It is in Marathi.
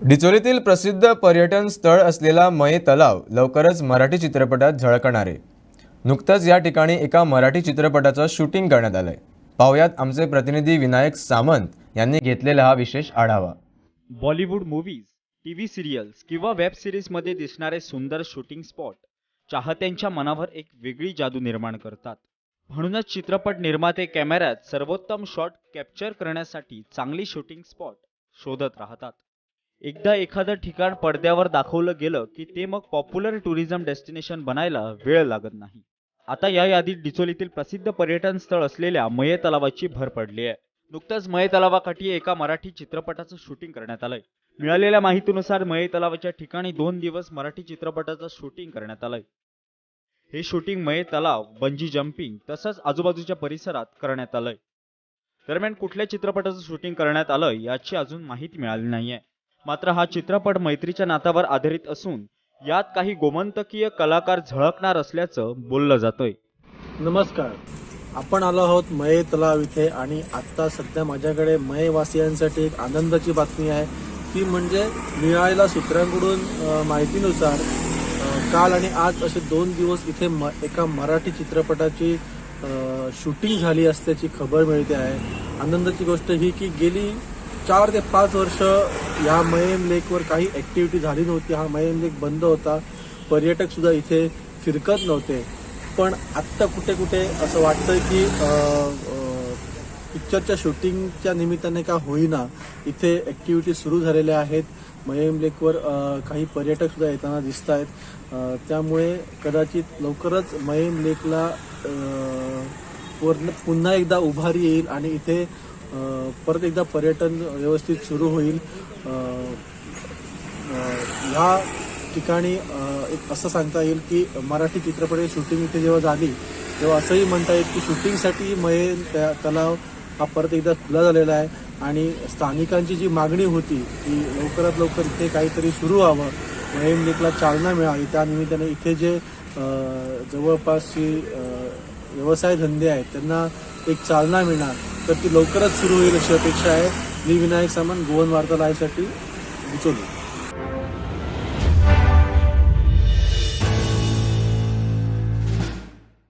डिचोलीतील प्रसिद्ध पर्यटन स्थळ असलेला मये तलाव लवकरच मराठी चित्रपटात झळकणार. आहे नुकतंच या ठिकाणी एका मराठी चित्रपटाचं शूटिंग करण्यात आलं आहे पाहुयात आमचे प्रतिनिधी विनायक सामंत यांनी घेतलेला हा विशेष आढावा. Bollywood movies T V serials किंवा वेब सिरीजमध्ये दिसणारे सुंदर शूटिंग स्पॉट चाहत्यांच्या मनावर एक वेगळी जादू निर्माण करतात. म्हणूनच चित्रपट निर्माते कॅमेऱ्यात सर्वोत्तम शॉट कॅप्चर करण्यासाठी चांगली शूटिंग स्पॉट शोधत राहतात. एकदा एखादं ठिकाण पडद्यावर दाखवलं गेलं की ते मग पॉप्युलर टुरिझम डेस्टिनेशन बनायला वेळ लागत नाही. आता या यादीत डिचोलीतील प्रसिद्ध पर्यटन स्थळ असलेल्या मये तलावाची भर पडली आहे. नुकतंच मये तलावाकाठी एका मराठी चित्रपटाचं शूटिंग करण्यात आलंय. मिळालेल्या माहितीनुसार मये तलावाच्या ठिकाणी दोन दिवस मराठी चित्रपटाचं शूटिंग करण्यात आलंय. हे शूटिंग मये तलाव बंजी जम्पिंग तसंच आजूबाजूच्या परिसरात करण्यात आलंय. दरम्यान कुठल्या चित्रपटाचं शूटिंग करण्यात आलं याची अजून माहिती मिळाली नाहीये. मात्र हा चित्रपट मैत्रीच्या नातावर आधारित असून यात काही गोमंतकीय कलाकार झळकणार असल्याचं बोललं जातंय. नमस्कार. आपण आलो आहोत मये तलाव इथे आणि आत्ता सध्या माझ्याकडे मयवासियांसाठी एक आनंदाची बातमी आहे. ती म्हणजे मिळालेल्या सूत्रांकडून माहितीनुसार काल आणि आज असे दोन दिवस इथे म एका मराठी चित्रपटाची शूटिंग झाली असल्याची खबर मिळते आहे. आनंदाची गोष्ट ही की गेली चार ते पाच वर्ष या मयम लेकवर काही ॲक्टिव्हिटी झाली नव्हती हा मयम लेक बंद होता. पर्यटकसुद्धा इथे फिरकत नव्हते. पण आत्ता कुठे कुठे असं वाटतं की पिक्चरच्या शूटिंगच्या निमित्ताने का होईना इथे ॲक्टिव्हिटी सुरू झालेल्या आहेत. मयम लेकवर काही पर्यटकसुद्धा येताना दिसत आहेत त्यामुळे कदाचित लवकरच मयम लेकला वर पुन्हा एकदा उभारी येईल आणि इथे परत एकदा पर्यटन व्यवस्थित सुरू होईल. ह्या ठिकाणी एक असं सांगता येईल की मराठी चित्रपटाची शूटिंग इथे जेव्हा झाली तेव्हा असंही म्हणता येईल की शूटिंगसाठी मये त्या तलाव हा परत एकदा खुला झालेला आहे आणि स्थानिकांची जी मागणी होती की लवकरात लवकर इथे काहीतरी सुरू व्हावं मयम लेकला चालना मिळावी त्या निमित्ताने इथे जे जवळपासची व्यवसाय धंदे आहेत त्यांना एक चालना मिळणार. तर ती लवकरच सुरू होईल अशी अपेक्षा आहे. मी विनायक सामंत गोवन वार्ता लाईव्हसाठी बिचोली